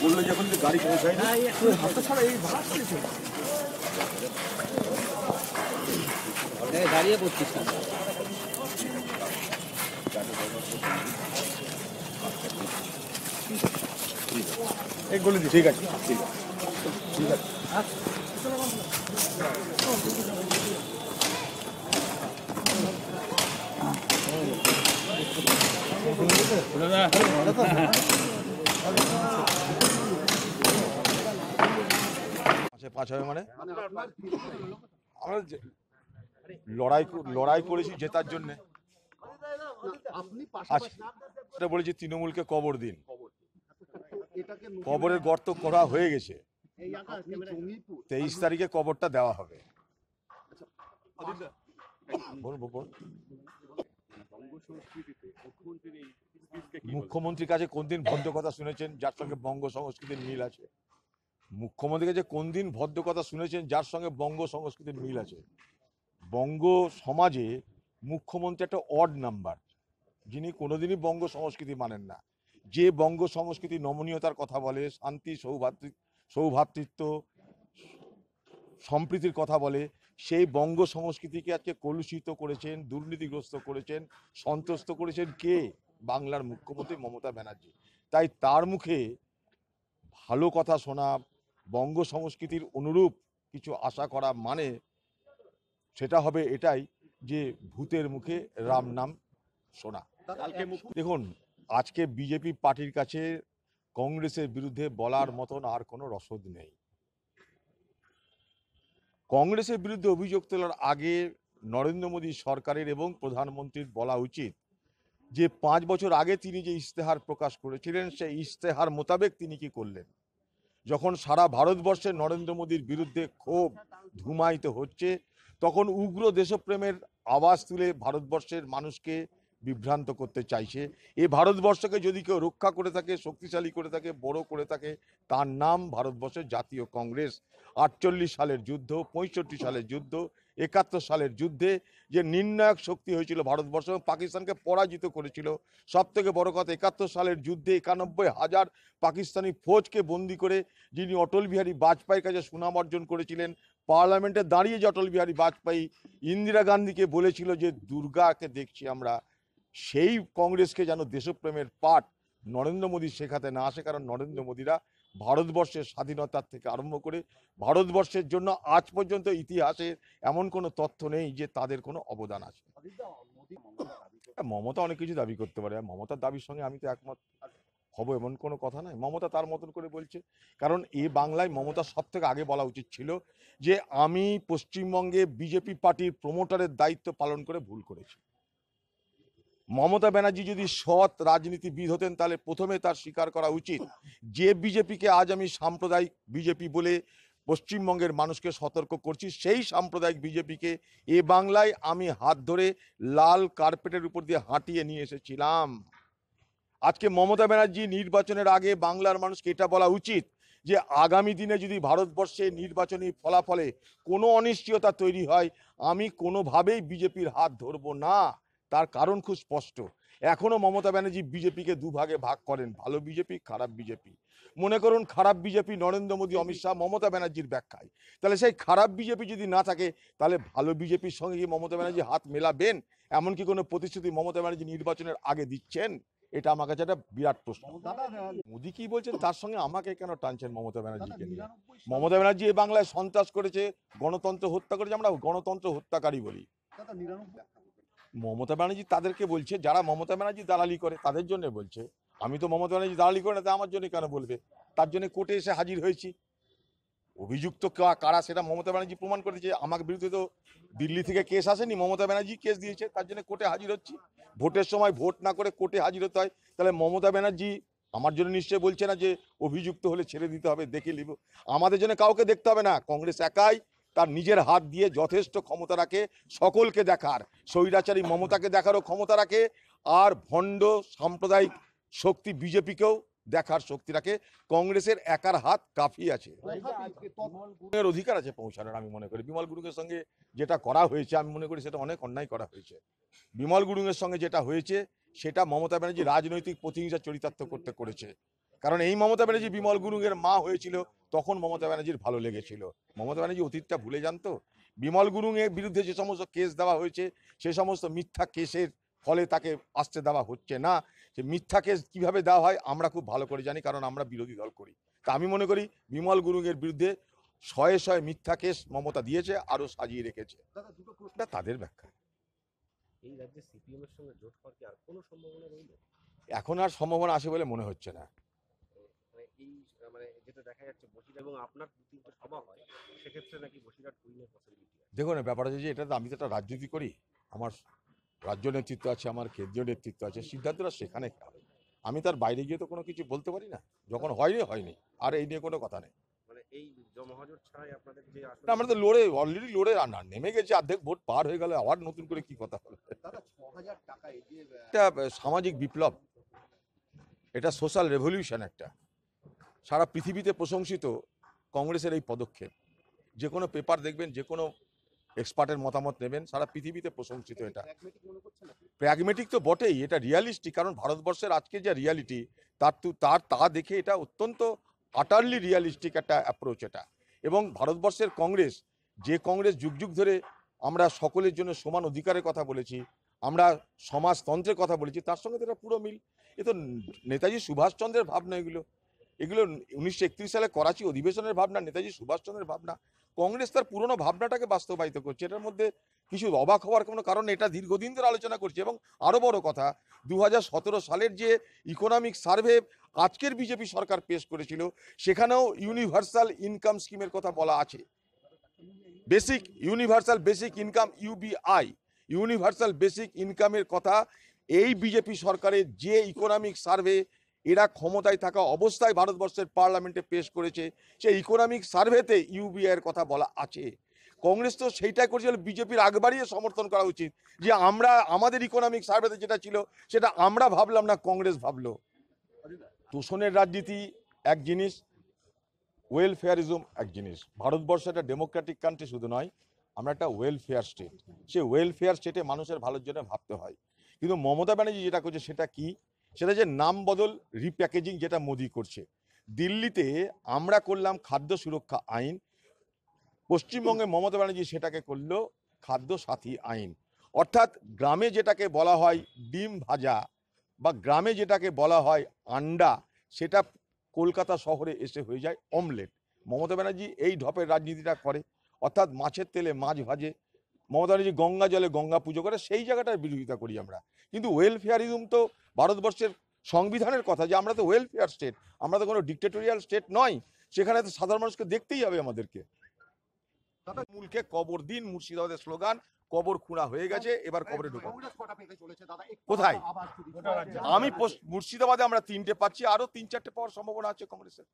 বলল যখন যে গাড়ি পৌঁছায় না দাঁড়িয়ে পড়ছিস না এই দি ঠিক আছে ঠিক আছে। ঠিক আছে পাঁচে হবে মানে? আমরা লড়াই লড়াই করেছি জেতার জন্য। আচ্ছা এটা বলেছি তৃণমূলকে কবর দিন। কবরের গর্ত করা হয়ে গেছে। তেইশ তারিখে কবরটা দেওয়া হবে। বলুন, বলুন। মুখ্যমন্ত্রীর কাছে কোন দিন ভদ্র কথা শুনেছেন? যার সঙ্গে বঙ্গ সংস্কৃতির মিল আছে। মুখ্যমন্ত্রীর কাছে কোন দিন ভদ্র কথা শুনেছেন? যার সঙ্গে বঙ্গ সংস্কৃতির মিল আছে। বঙ্গ সমাজে মুখ্যমন্ত্রী একটা অড নাম্বার যিনি কোনোদিনই বঙ্গ সংস্কৃতি মানেন না। যে বঙ্গ সংস্কৃতি নমনীয়তার কথা বলে, শান্তি, সৌভাতৃ, সৌভাতৃত্ব, সম্প্রীতির কথা বলে সেই বঙ্গ সংস্কৃতিকে আজকে কলুষিত করেছেন, দুর্নীতিগ্রস্ত করেছেন, সন্ত্রস্ত করেছেন কে? বাংলার মুখ্যমন্ত্রী মমতা ব্যানার্জি। তাই তার মুখে ভালো কথা শোনা, বঙ্গ সংস্কৃতির অনুরূপ কিছু আশা করা মানে সেটা হবে এটাই যে ভূতের মুখে রাম নাম শোনা। দেখুন, আজকে বিজেপি পার্টির কাছে কংগ্রেসের বিরুদ্ধে বলার মতন আর কোনো রসদ নেই। কংগ্রেসের বিরুদ্ধে অভিযোগ তোলার আগে নরেন্দ্র মোদী সরকারের এবং প্রধানমন্ত্রীর বলা উচিত যে পাঁচ বছর আগে তিনি যে ইশতেহার প্রকাশ করেছিলেন, সেই ইশতেহার মোতাবেক তিনি কি করলেন? যখন সারা ভারতবর্ষে নরেন্দ্র মোদীর বিরুদ্ধে ক্ষোভ ধুমায়িত হচ্ছে, তখন উগ্র দেশপ্রেমের আওয়াজ তুলে ভারতবর্ষের মানুষকে বিভ্রান্ত করতে চাইছে। এই ভারতবর্ষকে যদি কেউ রক্ষা করে থাকে, শক্তিশালী করে থাকে, বড় করে থাকে, তার নাম ভারতবর্ষের জাতীয় কংগ্রেস। আটচল্লিশ সালের যুদ্ধ, পঁয়ষট্টি সালের যুদ্ধ, একাত্তর সালের যুদ্ধে যে নির্ণায়ক শক্তি হয়েছিল ভারতবর্ষ এবং পাকিস্তানকে পরাজিত করেছিল, সব থেকে বড় কথা, একাত্তর সালের যুদ্ধে একানব্বই হাজার পাকিস্তানি ফৌজকে বন্দি করে যিনি অটল বিহারী বাজপেয়ীর কাছে সুনাম অর্জন করেছিলেন, পার্লামেন্টে দাঁড়িয়ে যে অটল বিহারী বাজপেয়ী ইন্দিরা গান্ধীকে বলেছিল যে, দুর্গাকে দেখছি আমরা। সেই কংগ্রেসকে যেন দেশপ্রেমের পাঠ নরেন্দ্র মোদী শেখাতে না আসে কারণ নরেন্দ্র মোদীরা ভারতবর্ষের স্বাধীনতার থেকে আরম্ভ করে ভারতবর্ষের জন্য আজ পর্যন্ত ইতিহাসে এমন কোনো তথ্য নেই যে তাদের কোনো অবদান আছে। হ্যাঁ, মমতা অনেক কিছু দাবি করতে পারে। মমতার দাবির সঙ্গে আমি তো একমত। হব এমন কোনো কথা নয়। মমতা তার মতন করে বলছে। কারণ এ বাংলায় মমতা সব থেকে আগে বলা উচিত ছিল যে আমি পশ্চিমবঙ্গে বিজেপি পার্টির প্রমোটারের দায়িত্ব পালন করে ভুল করেছি। মমতা ব্যানার্জি যদি সৎ রাজনীতিবিদ হতেন, তাহলে প্রথমে তার স্বীকার করা উচিত যে বিজেপিকে আজ আমি সাম্প্রদায়িক বিজেপি বলে পশ্চিমবঙ্গের মানুষকে সতর্ক করছি, সেই সাম্প্রদায়িক বিজেপিকে এ বাংলায় আমি হাত ধরে লাল কার্পেটের উপর দিয়ে হাঁটিয়ে নিয়ে এসেছিলাম। আজকে মমতা ব্যানার্জি নির্বাচনের আগে বাংলার মানুষকে এটা বলা উচিত যে আগামী দিনে যদি ভারতবর্ষে নির্বাচনী ফলাফলে কোনো অনিশ্চয়তা তৈরি হয়, আমি কোনোভাবেই বিজেপির হাত ধরবো না। তার কারণ খুব স্পষ্ট। এখনও মমতা ব্যানার্জি বিজেপিকে দুভাগে ভাগ করেন। ভালো বিজেপি, খারাপ বিজেপি। মনে করুন, খারাপ বিজেপি নরেন্দ্র মোদী, অমিত শাহ মমতা ব্যানার্জির ব্যাখ্যায়। তাহলে সেই খারাপ বিজেপি যদি না থাকে, তাহলে ভালো বিজেপির সঙ্গে কি মমতা ব্যানার্জি হাত মেলাবেন? এমনকি কোনো প্রতিশ্রুতি মমতা ব্যানার্জি নির্বাচনের আগে দিচ্ছেন? এটা আমার কাছে একটা বিরাট প্রশ্ন। মোদী কি বলছেন? তার সঙ্গে আমাকে কেন টানছেন মমতা ব্যানার্জিকে নিয়ে? মমতা ব্যানার্জি এই বাংলায় সন্ত্রাস করেছে, গণতন্ত্র হত্যা করেছে, আমরা গণতন্ত্র হত্যাকারী বলি। মমতা ব্যানার্জি তাদেরকে বলছে, যারা মমতা ব্যানার্জি দালালি করে তাদের জন্য বলছে। আমি তো মমতা ব্যানার্জি দালালি করে না, তা আমার জন্য কেন বলবে? তার জন্য কোর্টে এসে হাজির হয়েছি। অভিযুক্ত কারা সেটা মমতা ব্যানার্জি প্রমাণ করেছে আমার বিরুদ্ধে তো দিল্লি থেকে কেস আসেনি, মমতা ব্যানার্জি কেস দিয়েছে, তার জন্য কোর্টে হাজির হচ্ছি। ভোটের সময় ভোট না করে কোর্টে হাজির হতে হয়, তাহলে মমতা ব্যানার্জি আমার জন্য নিশ্চয় বলছে না যে অভিযুক্ত হলে ছেড়ে দিতে হবে, দেখে নিব। আমাদের জন্য কাউকে দেখতে হবে না, কংগ্রেস একাই তার নিজের হাত দিয়ে যথেষ্ট ক্ষমতা রাখে, সকলকে দেখার। স্বৈরাচারী মমতাকে দেখারও ক্ষমতা রাখে, আর ভণ্ড সাম্প্রদায়িক শক্তি বিজেপিকেও দেখার শক্তি রাখে। কংগ্রেসের একার হাত কাফি আছে। অধিকার আছে পৌঁছানোর, আমি মনে করি। বিমল গুরুংয়ের সঙ্গে যেটা করা হয়েছে, আমি মনে করি সেটা অনেক অন্যায় করা হয়েছে। বিমল গুরুংয়ের সঙ্গে যেটা হয়েছে, সেটা মমতা ব্যানার্জি রাজনৈতিক প্রতিহিংসা চরিতার্থ করতে করেছে। কারণ এই মমতা ব্যানার্জি বিমল গুরুংয়ের মা হয়েছিল তখন মমতা ব্যানার্জির ভালো লেগেছিল। মমতা ব্যানার্জি অতীতটা ভুলে জানতো বিমল গুরুংয়ের বিরুদ্ধে যে সমস্ত কেস দেওয়া হয়েছে সে সমস্ত মিথ্যা কেসের ফলে তাকে আসতে দেওয়া হচ্ছে না। সে মিথ্যা কেস কীভাবে দেওয়া হয় আমরা খুব ভালো করে জানি কারণ আমরা বিরোধী দল করি। তা আমি মনে করি বিমল গুরুংয়ের বিরুদ্ধে শয়ে শয়ে মিথ্যা কেস মমতা দিয়েছে আরও সাজিয়ে রেখেছে। এটা তাদের ব্যাখ্যা। এই রাজ্যে সিপিএম এর সঙ্গে জোট হওয়ার কি আর কোনো সম্ভাবনা রইল? এখন আর সম্ভাবনা আছে বলে মনে হচ্ছে না। এই মানে যেটা দেখা যাচ্ছে বসিরহাট এবং আপনার দু তিনটে সভা হয় সেক্ষেত্রে নাকি বসিরহাট উইনের পসিবিলিটি আছে? দেখুন ব্যাপার হচ্ছে যে এটা আমি তো একটা রাজনীতি করি আমার রাজ্য নেতৃত্ব আছে আমার কেন্দ্রীয় নেতৃত্ব আছে সিদ্ধান্তটা সেখানে হবে? আমি তার বাইরে গিয়ে তো কোনো কিছু বলতে পারি না। যখন হয়নি হয়নি। আর এই নিয়ে কোনো কথা নেই। মানে এই জমহাজোট ছাড়াই আপনাদের যে আসলে না, আমরা তো লড়ে অলরেডি লড়ে আর না নেমে গেছে অর্ধেক ভোট পার হয়ে গেলে আবার নতুন করে কি কথা এটা সামাজিক বিপ্লব। এটা সোশ্যাল রেভলিউশন একটা। সারা পৃথিবীতে প্রশংসিত কংগ্রেসের এই পদক্ষেপ। যে কোনো পেপার দেখবেন, যে কোনো এক্সপার্টের মতামত নেবেন, সারা পৃথিবীতে প্রশংসিত এটা? প্র্যাগমেটিক তো বটেই, এটা রিয়ালিস্টিক কারণ ভারতবর্ষের আজকে যে রিয়ালিটি তার তো তার তা দেখে এটা অত্যন্ত আটারলি রিয়ালিস্টিক একটা অ্যাপ্রোচ এটা। এবং ভারতবর্ষের কংগ্রেস, যে কংগ্রেস যুগ যুগ ধরে আমরা সকলের জন্য সমান অধিকারের কথা বলেছি, আমরা সমাজতন্ত্রের কথা বলেছি, তার সঙ্গে তো এটা পুরো মিল। এ তো নেতাজি সুভাষচন্দ্রের ভাবনা এগুলো। এগুলো উনিশশো একত্রিশ সালে করাচি অধিবেশনের ভাবনা, নেতাজি সুভাষচন্দ্রের ভাবনা, কংগ্রেস তার পুরনো ভাবনাটাকে বাস্তবায়িত করছে। এটার মধ্যে কিছু অবাক হওয়ার কোনো কারণ এটা দীর্ঘদিন ধরে আলোচনা করছে। এবং আরও বড় কথা দু হাজার সতেরো সালের যে ইকোনমিক সার্ভে আজকের বিজেপি সরকার পেশ করেছিল, সেখানেও ইউনিভার্সাল ইনকাম স্কিমের কথা বলা আছে। Basic universal basic income UBI universal basic ইনকামের কথা এই বিজেপি সরকারের যে ইকোনমিক সার্ভে এরা ক্ষমতায় থাকা অবস্থায় ভারতবর্ষের পার্লামেন্টে পেশ করেছে। সেই ইকোনমিক সার্ভেতে ইউবিআই এর কথা বলা আছে। কংগ্রেস তো সেইটাই করছিল বিজেপির আগ বাড়িয়ে সমর্থন করা উচিত যে আমরা, আমাদের ইকোনমিক সার্ভেতে যেটা ছিল, সেটা আমরা ভাবলাম না কংগ্রেস ভাবলো। দূষণের রাজনীতি এক জিনিস ওয়েলফেয়ারিজম এক জিনিস। ভারতবর্ষ একটা ডেমোক্রেটিক কান্ট্রি শুধু নয়, আমরা একটা ওয়েলফেয়ার স্টেট সে ওয়েলফেয়ার স্টেটে মানুষের ভালোর জন্য ভাবতে হয়। কিন্তু মমতা ব্যানার্জি যেটা করছে সেটা কি? সেটা যে নাম বদল রিপ্যাকেজিং যেটা মোদি করছে। দিল্লিতে আমরা করলাম খাদ্য সুরক্ষা আইন, পশ্চিমবঙ্গে মমতা ব্যানার্জি সেটাকে করল খাদ্য সাথী আইন। অর্থাৎ গ্রামে যেটাকে বলা হয় ডিম ভাজা বা গ্রামে যেটাকে বলা হয় আন্ডা, সেটা কলকাতা শহরে এসে হয়ে যায় অমলেট মমতা ব্যানার্জি এই ঢপের রাজনীতিটা করে। অর্থাৎ মাছের তেলে মাছ ভাজে। মমতা ব্যানার্জি গঙ্গা জলে গঙ্গা পুজো করে, সেই জায়গাটার বিরোধিতা করি আমরা। কিন্তু ওয়েলফেয়ারিজম তো ভারতবর্ষের সংবিধানের কথা যে আমরা তো ওয়েলফেয়ার স্টেট আমরা তো কোনো ডিক্টেটোরিয়াল স্টেট নয় সেখানে তো সাধারণ মানুষকে দেখতেই হবে আমাদেরকে। দাদা মূলকে কবর দিন মুর্শিদাবাদের স্লোগান কবর খুঁড়া হয়ে গেছে এবার কবরে ঢুকো। কোথায়? আমি মুর্শিদাবাদে আমরা তিনটে পাচ্ছি আরও তিন চারটে পাওয়ার সম্ভাবনা আছে কংগ্রেসের।